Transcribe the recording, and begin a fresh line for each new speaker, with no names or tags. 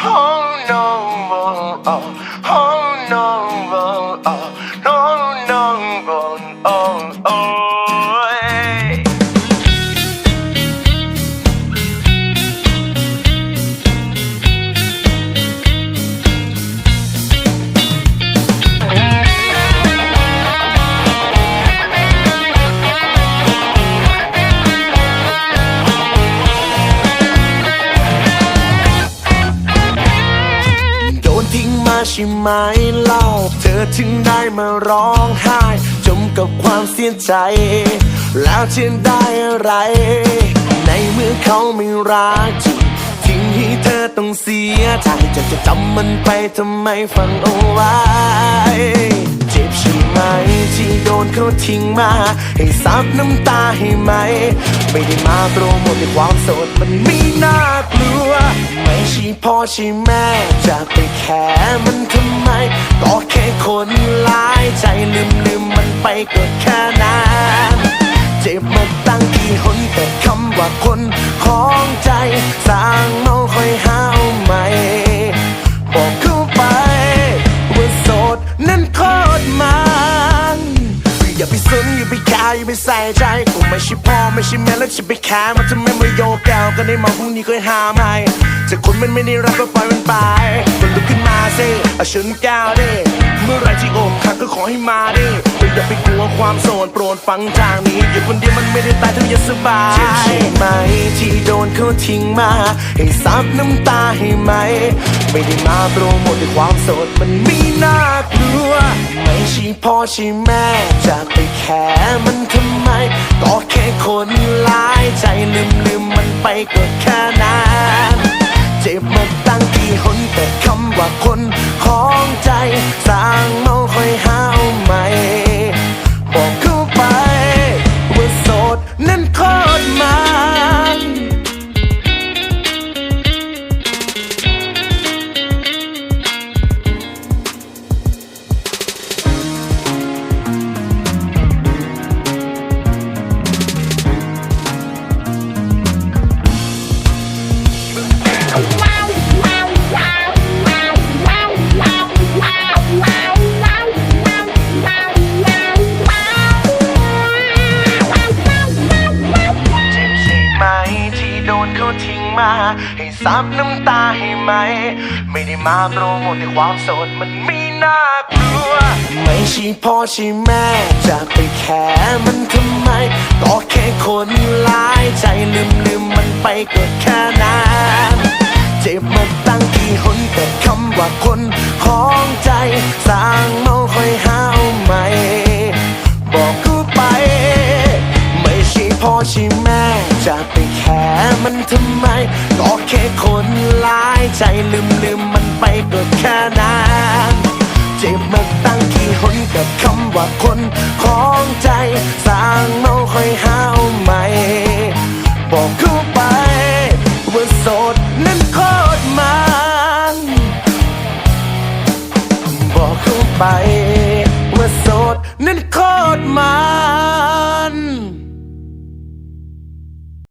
Oh no, oh, no, oh, oh, no, no, oh, ใช่ไหมเล่า เธอถึงได้มาร้องไห้ จมกับความเสียใจ แล้วเธอได้อะไร ในเมื่อเขาไม่รักจริงทิ้งให้เธอต้องเสียใจจะจะจำมันไปทำไมฟังเอาไว้ เจ็บใช่ไหมที่โดนเขาทิ้งมา ให้ซับน้ำตาให้ไหม ไม่ได้มาโปรโมทในความโสดมันไม่น่ากลัว ไม่ใช่พ่อใช่แม่จะไป ก็แค่นั้นเจ็บมาตั้งกี่หนแต่คำว่าคนของใจสร้างเมาค่อยห้าวใหม่ บอกเข้าไปว่าโสดนั้นโคตรมันอย่าไปสนอย่าไปแคร์อย่าไปใส่ใจกูไม่ใช่พ่อไม่ใช่แม่แล้วจะไปแคร์มันทำไมมาโยกแก้วก็ได้มาพรุ่งนี้ก็ห้ามให้ ถ้าคนมันไม่ได้รักก็ปล่อยมันไปก็ลุกขึ้นมาสิเอาชนแก้วดิเมื่อไรที่อกหักก็ขอให้มาดิอย่าไปกลัวความโสดโปรดฟังทางนี้อยู่คนเดียวมันไม่ได้ตายเธออย่าสบายเจ็บใช่ไหมที่โดนเขาทิ้งมา ให้ซับน้ำตาให้ไหม ไม่ได้มาโปรโมทด้วยความโสดมันไม่น่ากลัว ไม่ใช่พ่อใช่แม่จะไปแคร์มันทำไม ก็แค่คนหลายใจลืมลืมมันไปก็แค่นั้น ว่าคนของใจสา มา ให้ซับน้ำตาให้ไหม ไม่ได้มาโปรโมทในความโสดมันไม่น่ากลัว ไม่ใช่พ่อใช่แม่ จะไปแคร์มันทำไม ก็แค่คนหลายใจลืมลืมมันไปก็แค่นั้นเจ็บมาตั้งกี่หนแต่คำว่าคนของใจสร้างเมาค่อยห้าวใหม่บอกกูไป ไม่ใช่พ่อใช่แม่ จะไปแคร์มันทำไม ใจลืมลืมมันไปก็แค่นั้นเจ็บมาตั้งกี่หนกับคำว่าคนของใจสร้างเมาค่อยห้าวใหม่ บอกกูไปว่าโสดนั้นโคตรมันบอกเข้าไป